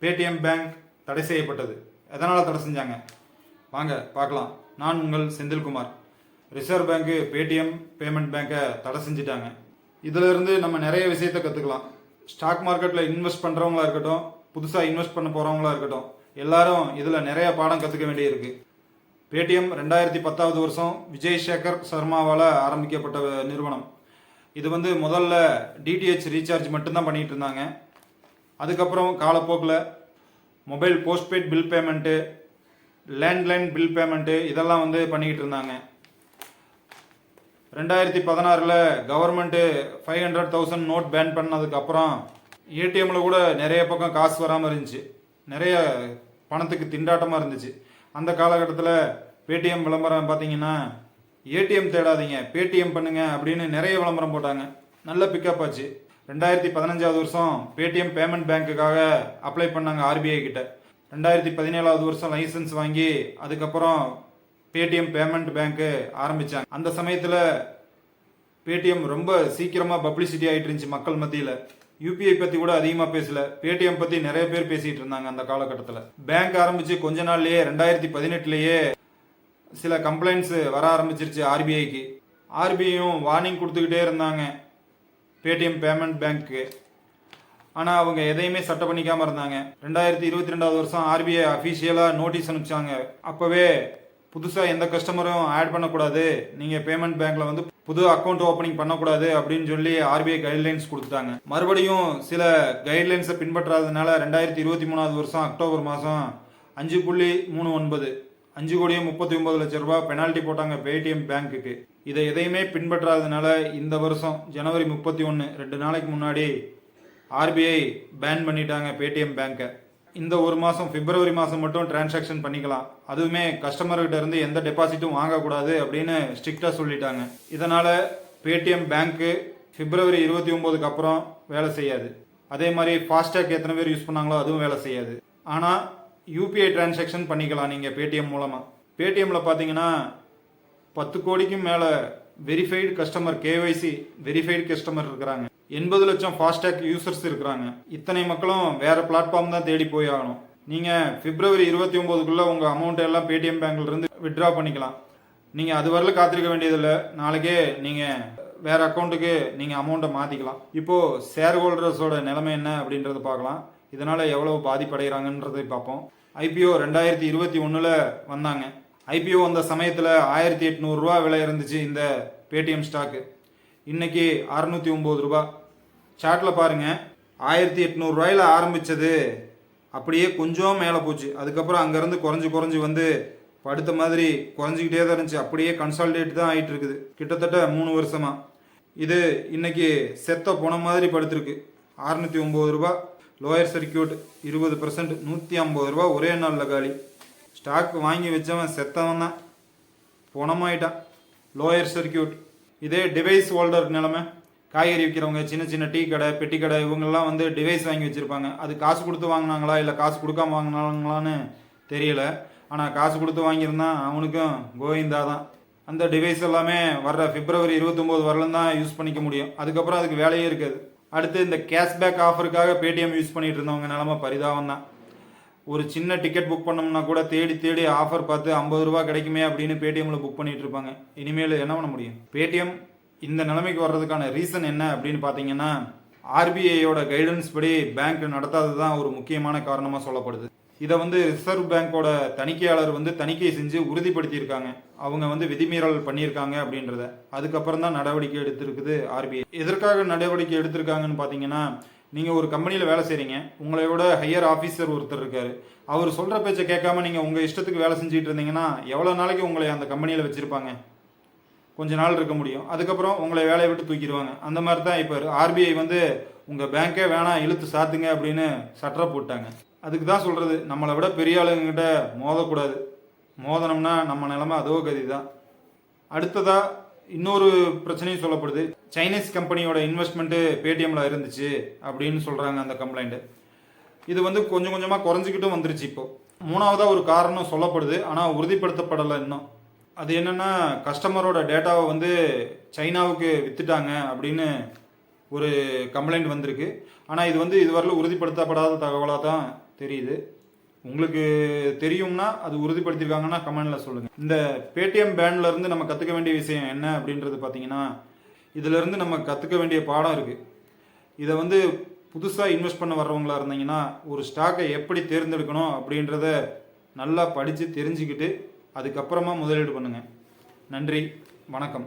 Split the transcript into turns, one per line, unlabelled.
Paytm bank தடை செய்யப்பட்டது. எதனால் தடை செஞ்சாங்க? வாங்க பார்க்கலாம். நான் உங்கள் செந்தில்குமார். ரிசர்வ் பேங்க்கு பேடிஎம் பேமெண்ட் பேங்க்கை தடை செஞ்சிட்டாங்க. இதிலிருந்து நம்ம நிறைய விஷயத்தை கற்றுக்கலாம் ஸ்டாக் மார்க்கெட்டில் இன்வெஸ்ட் பண்ணுறவங்களா இருக்கட்டும் புதுசாக இன்வெஸ்ட் பண்ண போகிறவங்களா இருக்கட்டும் எல்லாரும் இதில் நிறைய பாடம் கற்றுக்க வேண்டியிருக்கு. பேடிஎம் ரெண்டாயிரத்தி பத்தாவது வருஷம் விஜய் சேகர் சர்மாவால் ஆரம்பிக்கப்பட்ட நிறுவனம். இது வந்து முதல்ல டிடிஹெச் ரீசார்ஜ் மட்டும்தான் பண்ணிகிட்டு இருந்தாங்க. அதுக்கப்புறம் காலப்போக்கில் mobile postpaid bill payment landline bill payment இதெல்லாம் வந்து பண்ணிக்கிட்டு இருந்தாங்க. ரெண்டாயிரத்தி பதினாறில் government five hundred thousand note ban பண்ணதுக்கப்புறம் ஏடிஎம்மில் கூட நிறைய பக்கம் காசு வராமல் இருந்துச்சு. நிறைய பணத்துக்கு திண்டாட்டமாக இருந்துச்சு. அந்த காலகட்டத்தில் பேடிஎம் விளம்பரம் பார்த்தீங்கன்னா ஏடிஎம் தேடாதீங்க பேடிஎம் பண்ணுங்கள் அப்படின்னு நிறைய விளம்பரம் போட்டாங்க. நல்ல பிக்கப் ஆச்சு. ரெண்டாயிரத்தி பதினஞ்சாவது வருஷம் பேடிஎம் பேமெண்ட் பேங்க்குக்காக அப்ளை பண்ணாங்க ஆர்பிஐ கிட்ட. ரெண்டாயிரத்தி பதினேழாவது வருஷம் லைசன்ஸ் வாங்கி அதுக்கப்புறம் பேடிஎம் பேமெண்ட் பேங்க்கு ஆரம்பித்தாங்க அந்த சமயத்தில் பேடிஎம் ரொம்ப சீக்கிரமாக பப்ளிசிட்டி ஆகிட்டு இருந்துச்சு மக்கள் மத்தியில். யூபிஐ பற்றி கூட அதிகமாக பேசல. பேடிஎம் பற்றி நிறைய பேர் பேசிகிட்டு இருந்தாங்க அந்த காலகட்டத்தில். பேங்க் ஆரம்பித்து கொஞ்ச நாள்லேயே ரெண்டாயிரத்தி பதினெட்டுலேயே சில கம்ப்ளைண்ட்ஸ் வர ஆரம்பிச்சிருச்சு ஆர்பிஐக்கு ஆர்பிஐயும் வார்னிங் கொடுத்துக்கிட்டே இருந்தாங்க. பேடிஎம் பேமெண்ட் பேங்க்கு ஆனால் அவங்க எதையுமே சட்டை பண்ணிக்காமல் இருந்தாங்க. ரெண்டாயிரத்தி இருபத்தி ரெண்டாவது வருஷம் ஆர்பிஐ அஃபீஷியலாக நோட்டீஸ் அனுப்பிச்சாங்க. அப்போவே புதுசாக எந்த கஸ்டமரும் ஆட் பண்ணக்கூடாது. நீங்கள் பேமெண்ட் பேங்க்கில் வந்து புது அக்கௌண்ட் ஓப்பனிங் பண்ணக்கூடாது அப்படின்னு சொல்லி ஆர்பிஐ கைட்லைன்ஸ் கொடுத்துட்டாங்க. மறுபடியும் சில கைட்லைன்ஸை பின்பற்றாததுனால ரெண்டாயிரத்தி இருபத்தி மூணாவது வருஷம் அக்டோபர் மாதம் அஞ்சு புள்ளி மூணு ஒன்பது அஞ்சு கோடியே முப்பத்தி ஒன்பது லட்ச ரூபாய் பெனால்ட்டி போட்டாங்க பேடிஎம் பேங்க்குக்கு. இதை எதையுமே பின்பற்றாததுனால இந்த வருஷம் ஜனவரி முப்பத்தி ஒன்று ரெண்டு நாளைக்கு முன்னாடி ஆர்பிஐ பேன் பண்ணிட்டாங்க பேடிஎம் பேங்க்கை இந்த ஒரு மாதம் பிப்ரவரி மாதம் மட்டும் டிரான்சாக்ஷன் பண்ணிக்கலாம். அதுவுமே கஸ்டமர்கிட்ட இருந்து எந்த டெபாசிட்டும் வாங்கக்கூடாது அப்படின்னு ஸ்ட்ரிக்டாக சொல்லிட்டாங்க. இதனால் பேடிஎம் பேங்க்கு பிப்ரவரி இருபத்தி ஒம்போதுக்கு அப்புறம் வேலை செய்யாது. அதே மாதிரி ஃபாஸ்டேக் எத்தனை பேர் யூஸ் பண்ணாங்களோ அதுவும் வேலை செய்யாது. ஆனால் யூபிஐ டிரான்சாக்ஷன் பண்ணிக்கலாம் நீங்கள் பேடிஎம் மூலமாக பேடிஎம்மில் பார்த்தீங்கன்னா பத்து கோடிக்கும் மேலே verified customer KYC verified customer இருக்கிறாங்க. எண்பது லட்சம் ஃபாஸ்டேக் யூசர்ஸ் இருக்கிறாங்க. இத்தனை மக்களும் வேறு பிளாட்ஃபார்ம் தான் தேடி போய் ஆகணும். நீங்கள் பிப்ரவரி இருபத்தி ஒம்போதுக்குள்ளே உங்கள் அமௌண்ட் எல்லாம் பேடிஎம் பேங்க்லேருந்து விட்ரா வித்ட்ரா பண்ணிக்கலாம். நீங்கள் அது வரல காத்திருக்க வேண்டியதில்லை. நாளைக்கே நீங்கள் வேறு அக்கௌண்ட்டுக்கு நீங்கள் அமௌண்ட்டை மாற்றிக்கலாம் இப்போது ஷேர் ஹோல்டர்ஸோட நிலைமை என்ன அப்படின்றத பார்க்கலாம். இதனால் எவ்வளோ பாதிப்படைகிறாங்கன்றதை பார்ப்போம். ஐபிஓ ரெண்டாயிரத்தி இருபத்தி ஒன்றில் வந்தாங்க. ஐபிஓ வந்த சமயத்தில் ஆயிரத்தி எட்நூறுரூவா விலை இருந்துச்சு இந்த பேடிஎம் ஸ்டாக்கு. இன்றைக்கி அறநூற்றி ஒம்பது ரூபா. சார்ட்டில் பாருங்கள் ஆயிரத்தி எட்நூறுரூவாயில் ஆரம்பித்தது அப்படியே கொஞ்சம் மேலே போச்சு. அதுக்கப்புறம் அங்கேருந்து குறைஞ்சி குறைஞ்சி வந்து படுத்த மாதிரி குறைஞ்சிக்கிட்டே தான் இருந்துச்சு. அப்படியே கன்சால்டேட் தான் ஆகிட்டு இருக்குது. கிட்டத்தட்ட மூணு வருஷமாக இது இன்றைக்கி செத்த போன மாதிரி படுத்திருக்கு. அறுநூற்றி ஒம்பது ரூபா. லோயர் சர்க்கியூட் இருபது பர்சன்ட் நூற்றி ஐம்பது ரூபா ஒரே நாளில் காலி. ஸ்டாக் வாங்கி வச்சவன் செத்தவன் தான். பணமாயிட்டான். Lower circuit. இதே டிவைஸ் ஹோல்டர் நிலமை. காய்கறி விற்கிறவங்க சின்ன சின்ன டீ கடை பெட்டி கடை இவங்கெல்லாம் வந்து டிவைஸ் வாங்கி வச்சுருப்பாங்க. அது காசு கொடுத்து வாங்கினாங்களா இல்லை காசு கொடுக்காம வாங்கினாங்களான்னு தெரியல. ஆனால் காசு கொடுத்து வாங்கியிருந்தான் அவனுக்கும் கோவிந்தா தான். அந்த டிவைஸ் எல்லாமே வர்ற பிப்ரவரி இருபத்தொம்போது வரலும் தான் யூஸ் பண்ணிக்க முடியும். அதுக்கப்புறம் அதுக்கு வேலையே இருக்காது. அடுத்து இந்த கேஷ்பேக் ஆஃபருக்காக பேடிஎம் யூஸ் பண்ணிட்டு இருந்தவங்க நிலமை பரிதாபம் தான் ஒரு சின்ன டிக்கெட் புக் பண்ணோம்னா கூட தேடி தேடி ஆஃபர் பார்த்து ஐம்பது ரூபா கிடைக்குமே அப்படின்னு பேடிஎம்ல புக் பண்ணிட்டு இருப்பாங்க இனிமேல் என்ன பண்ண முடியும்? பேடிஎம் இந்த நிலைமைக்கு வர்றதுக்கான ரீசன் என்ன அப்படின்னு பார்த்தீங்கன்னா ஆர்பிஐயோட கைடன்ஸ் படி பேங்க் நடத்தாதது தான் ஒரு முக்கியமான காரணமாக சொல்லப்படுது. இதை வந்து ரிசர்வ் பேங்கோட தணிக்கையாளர் வந்து தணிக்கை செஞ்சு உறுதிப்படுத்தியிருக்காங்க. அவங்க வந்து விதிமீறல் பண்ணியிருக்காங்க அப்படின்றத. அதுக்கப்புறம் தான் நடவடிக்கை எடுத்திருக்குது ஆர்பிஐ எதற்காக நடவடிக்கை எடுத்திருக்காங்கன்னு பார்த்தீங்கன்னா நீங்கள் ஒரு கம்பெனியில் வேலை செய்கிறீங்க உங்களையோட ஹையர் ஆஃபீஸர் ஒருத்தர் இருக்கார். அவர் சொல்கிற பேச்சை கேட்காம நீங்கள் உங்கள் இஷ்டத்துக்கு வேலை செஞ்சுட்டு இருந்தீங்கன்னா எவ்வளோ நாளைக்கு உங்களை அந்த கம்பெனியில் வச்சுருப்பாங்க? கொஞ்ச நாள் இருக்க முடியும். அதுக்கப்புறம் உங்களை வேலையை விட்டு தூக்கிடுவாங்க. அந்த மாதிரி தான் இப்போ ஆர்பிஐ வந்து உங்கள் பேங்க்கே வேணாம் இழுத்து சாத்துங்க அப்படின்னு சட்டரை போட்டாங்க. அதுக்கு தான் சொல்கிறது நம்மளை விட பெரிய ஆளுங்கிட்ட மோதக்கூடாது. மோதனம்னா நம்ம நிலமை அதோ கதி தான் அடுத்ததாக இன்னொரு பிரச்சனையும் சொல்லப்படுது. சைனீஸ் கம்பெனியோட இன்வெஸ்ட்மெண்ட்டு பேடிஎம்ல இருந்துச்சு அப்படின்னு சொல்கிறாங்க அந்த கம்ப்ளைண்ட்டு இது வந்து கொஞ்சம் கொஞ்சமாக குறைஞ்சிக்கிட்டும் வந்துருச்சு இப்போது மூணாவதாக ஒரு காரணம் சொல்லப்படுது ஆனால் உறுதிப்படுத்தப்படலை இன்னும். அது என்னென்னா கஸ்டமரோட டேட்டாவை வந்து சைனாவுக்கு விற்றுட்டாங்க அப்படின்னு ஒரு கம்ப்ளைண்ட் வந்திருக்கு. ஆனால் இது வந்து இதுவரையிலும் உறுதிப்படுத்தப்படாத தகவலாக தான் தெரியுது. உங்களுக்கு தெரியும்னா அது உறுதிப்படுத்தியிருக்காங்கன்னா கமெண்டில் சொல்லுங்கள் இந்த பேடிஎம் பேன்ல நம்ம கற்றுக்க வேண்டிய விஷயம் என்ன அப்படின்றது பார்த்தீங்கன்னா இதிலேருந்து நம்ம கற்றுக்க வேண்டிய பாடம் இருக்குது இதை வந்து புதுசாக இன்வெஸ்ட் பண்ண வர்றவங்களா இருந்தீங்கன்னா ஒரு ஸ்டாக்கை எப்படி தேர்ந்தெடுக்கணும் அப்படின்றத நல்லா படித்து தெரிஞ்சுக்கிட்டு அதுக்கப்புறமா முதலீடு பண்ணுங்கள் நன்றி வணக்கம்.